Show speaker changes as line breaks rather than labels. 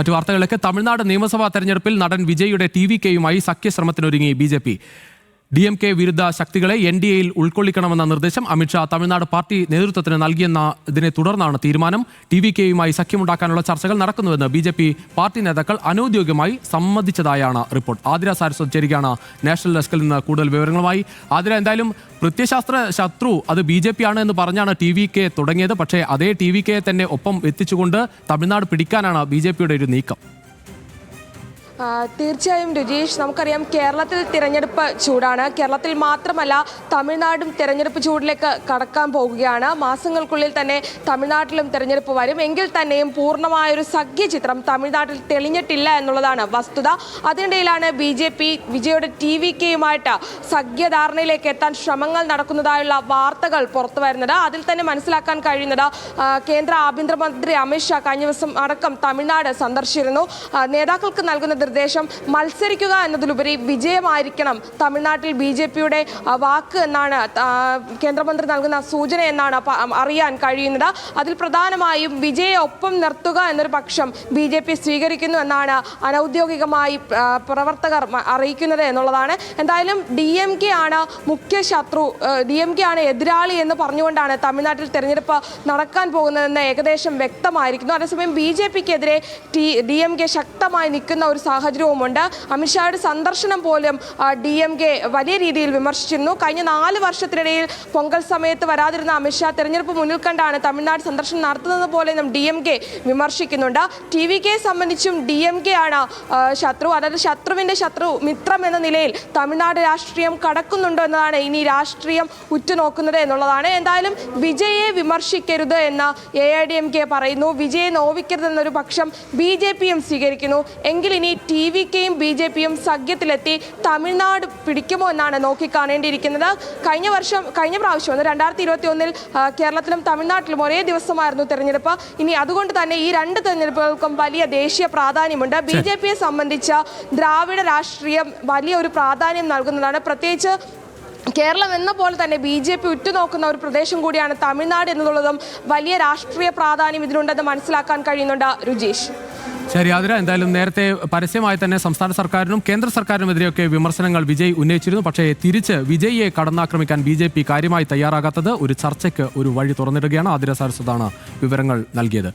മറ്റു വാർത്തകളിലേക്ക് തമിഴ്നാട് നിയമസഭാ തെരഞ്ഞെടുപ്പിൽ നടൻ വിജയുടെ ടി വി കെയുമായി സഖ്യശ്രമത്തിനൊരുങ്ങി B J P. D M K വിരുദ്ധ ശക്തികളെ എൻ ഡി എയിൽ ഉൾക്കൊള്ളിക്കണമെന്ന നിർദ്ദേശം അമിത്ഷാ തമിഴ്നാട് പാർട്ടി നേതൃത്വത്തിന് നൽകിയെന്ന ഇതിനെ തുടർന്നാണ് തീരുമാനം. ടി വി കെയുമായി സഖ്യമുണ്ടാക്കാനുള്ള ചർച്ചകൾ നടക്കുന്നുവെന്ന് ബി ജെ പി പാർട്ടി നേതാക്കൾ അനൌദ്യോഗികമായി സമ്മതിച്ചതായാണ് റിപ്പോർട്ട്. ആതിര സാരസ്വത് ചേരുകയാണ് നാഷണൽ ഡെസ്കിൽ നിന്ന് കൂടുതൽ വിവരങ്ങളുമായി. ആതിര എന്തായാലും പ്രത്യശാസ്ത്ര ശത്രു അത് ബി ജെ പി ആണ് എന്ന് പറഞ്ഞാണ് ടി വി കെ തുടങ്ങിയത്. പക്ഷേ അതേ ടി വി കെയെ തന്നെ ഒപ്പം എത്തിച്ചുകൊണ്ട് തമിഴ്നാട് പിടിക്കാനാണ് ബി ജെ പിയുടെ ഒരു നീക്കം.
തീർച്ചയായും രജീഷ് നമുക്കറിയാം കേരളത്തിൽ തിരഞ്ഞെടുപ്പ് ചൂടാണ്. കേരളത്തിൽ മാത്രമല്ല തമിഴ്നാടും തിരഞ്ഞെടുപ്പ് ചൂടിലേക്ക് കടക്കാൻ പോകുകയാണ്. മാസങ്ങൾക്കുള്ളിൽ തന്നെ തമിഴ്നാട്ടിലും തിരഞ്ഞെടുപ്പ് വരും. എങ്കിൽ തന്നെയും പൂർണമായൊരു സഖ്യ ചിത്രം തമിഴ്നാട്ടിൽ തെളിഞ്ഞിട്ടില്ല എന്നുള്ളതാണ് വസ്തുത. അതിനിടയിലാണ് ബി ജെ പി വിജയുടെ ടി വി കെയുമായിട്ട് സഖ്യധാരണയിലേക്ക് എത്താൻ ശ്രമങ്ങൾ നടക്കുന്നതായുള്ള വാർത്തകൾ പുറത്തു വരുന്നത്. അതിൽ തന്നെ മനസ്സിലാക്കാൻ കഴിയുന്നത് കേന്ദ്ര ആഭ്യന്തരമന്ത്രി അമിത്ഷാ കഴിഞ്ഞ ദിവസം അടക്കം തമിഴ്നാട് സന്ദർശിച്ചിരുന്നു. നേതാക്കൾക്ക് നൽകുന്ന നിർദ്ദേശം മത്സരിക്കുക എന്നതിലുപരി വിജയമായിരിക്കണം. തമിഴ്നാട്ടിൽ ബി ജെ പിയുടെ വാക്ക് എന്നാണ് കേന്ദ്രമന്ത്രി നൽകുന്ന സൂചന എന്നാണ് അറിയാൻ കഴിയുന്നത്. അതിൽ പ്രധാനമായും വിജയെ ഒപ്പം നിർത്തുക എന്നൊരു പക്ഷം ബി ജെ പി സ്വീകരിക്കുന്നു എന്നാണ് അനൗദ്യോഗികമായി പ്രവർത്തകർ അറിയിക്കുന്നത് എന്നുള്ളതാണ്. എന്തായാലും ഡി എം കെ ആണ് മുഖ്യ ശത്രു ഡി എം കെ ആണ് എതിരാളി എന്ന് പറഞ്ഞുകൊണ്ടാണ് തമിഴ്നാട്ടിൽ തെരഞ്ഞെടുപ്പ് നടക്കാൻ പോകുന്നതെന്ന് ഏകദേശം വ്യക്തമായിരിക്കുന്നു. അതേസമയം ബി ജെ പിക്കെതിരെ ടി ഡി എം കെ ശക്തമായി നിൽക്കുന്ന ഒരു സാഹചര്യവുമുണ്ട്. അമിത്ഷായുടെ സന്ദർശനം പോലും ഡി എം കെ വലിയ രീതിയിൽ വിമർശിച്ചിരുന്നു. കഴിഞ്ഞ നാല് വർഷത്തിനിടയിൽ പൊങ്കൽ സമയത്ത് വരാതിരുന്ന അമിത്ഷാ തെരഞ്ഞെടുപ്പ് മുന്നിൽ കണ്ടാണ് തമിഴ്നാട് സന്ദർശനം നടത്തുന്നത് പോലെ ഡി എം കെ വിമർശിക്കുന്നുണ്ട്. ടി വി കെ സംബന്ധിച്ചും ഡി എം കെ ആണ് ശത്രു അതായത് ശത്രുവിന്റെ ശത്രു മിത്രം എന്ന നിലയിൽ തമിഴ്നാട് രാഷ്ട്രീയം കടക്കുന്നുണ്ടോ എന്നതാണ് ഇനി രാഷ്ട്രീയം ഉറ്റുനോക്കുന്നത് എന്നുള്ളതാണ്. എന്തായാലും വിജയെ വിമർശിക്കരുത് എന്ന് A I D M K പറയുന്നു. വിജയെ നോവിക്കരുതെന്നൊരു പക്ഷം ബി ജെ പിയും സ്വീകരിക്കുന്നു. എങ്കിൽ ഇനി ടി വി കെയും ബി ജെ പിയും സഖ്യത്തിലെത്തി തമിഴ്നാട് പിടിക്കുമോ എന്നാണ് നോക്കിക്കാണേണ്ടിയിരിക്കുന്നത്. കഴിഞ്ഞ വർഷം കഴിഞ്ഞ പ്രാവശ്യം ഒന്ന് രണ്ടായിരത്തി ഇരുപത്തി ഒന്നിൽ കേരളത്തിലും തമിഴ്നാട്ടിലും ഒരേ ദിവസമായിരുന്നു തെരഞ്ഞെടുപ്പ്. ഇനി അതുകൊണ്ട് തന്നെ ഈ രണ്ട് തെരഞ്ഞെടുപ്പുകൾക്കും വലിയ ദേശീയ പ്രാധാന്യമുണ്ട്. ബി ജെ പിയെ സംബന്ധിച്ച ദ്രാവിഡ രാഷ്ട്രീയം വലിയ ഒരു പ്രാധാന്യം നൽകുന്നതാണ്. പ്രത്യേകിച്ച് കേരളം എന്ന പോലെ തന്നെ ബി ജെ പി ഉറ്റുനോക്കുന്ന ഒരു പ്രദേശം കൂടിയാണ് തമിഴ്നാട് എന്നുള്ളതും വലിയ രാഷ്ട്രീയ പ്രാധാന്യം ഇതിനുണ്ടെന്ന് മനസ്സിലാക്കാൻ കഴിയുന്നുണ്ട്. രുജീഷ്.
ശരി ആതിര എന്തായാലും നേരത്തെ പരസ്യമായി തന്നെ സംസ്ഥാന സർക്കാരിനും കേന്ദ്ര സർക്കാരിനുമെതിരെയൊക്കെ വിമർശനങ്ങൾ വിജയ് ഉന്നയിച്ചിരുന്നു. പക്ഷേ തിരിച്ച് വിജയിയെ കടന്നാക്രമിക്കാൻ ബി ജെ പി കാര്യമായി തയ്യാറാകാത്തത് ഒരു ചർച്ചയ്ക്ക് ഒരു വഴി തുറന്നിടുകയാണ് ആതിര സരസ്വതാണ് വിവരങ്ങൾ നൽകിയത്.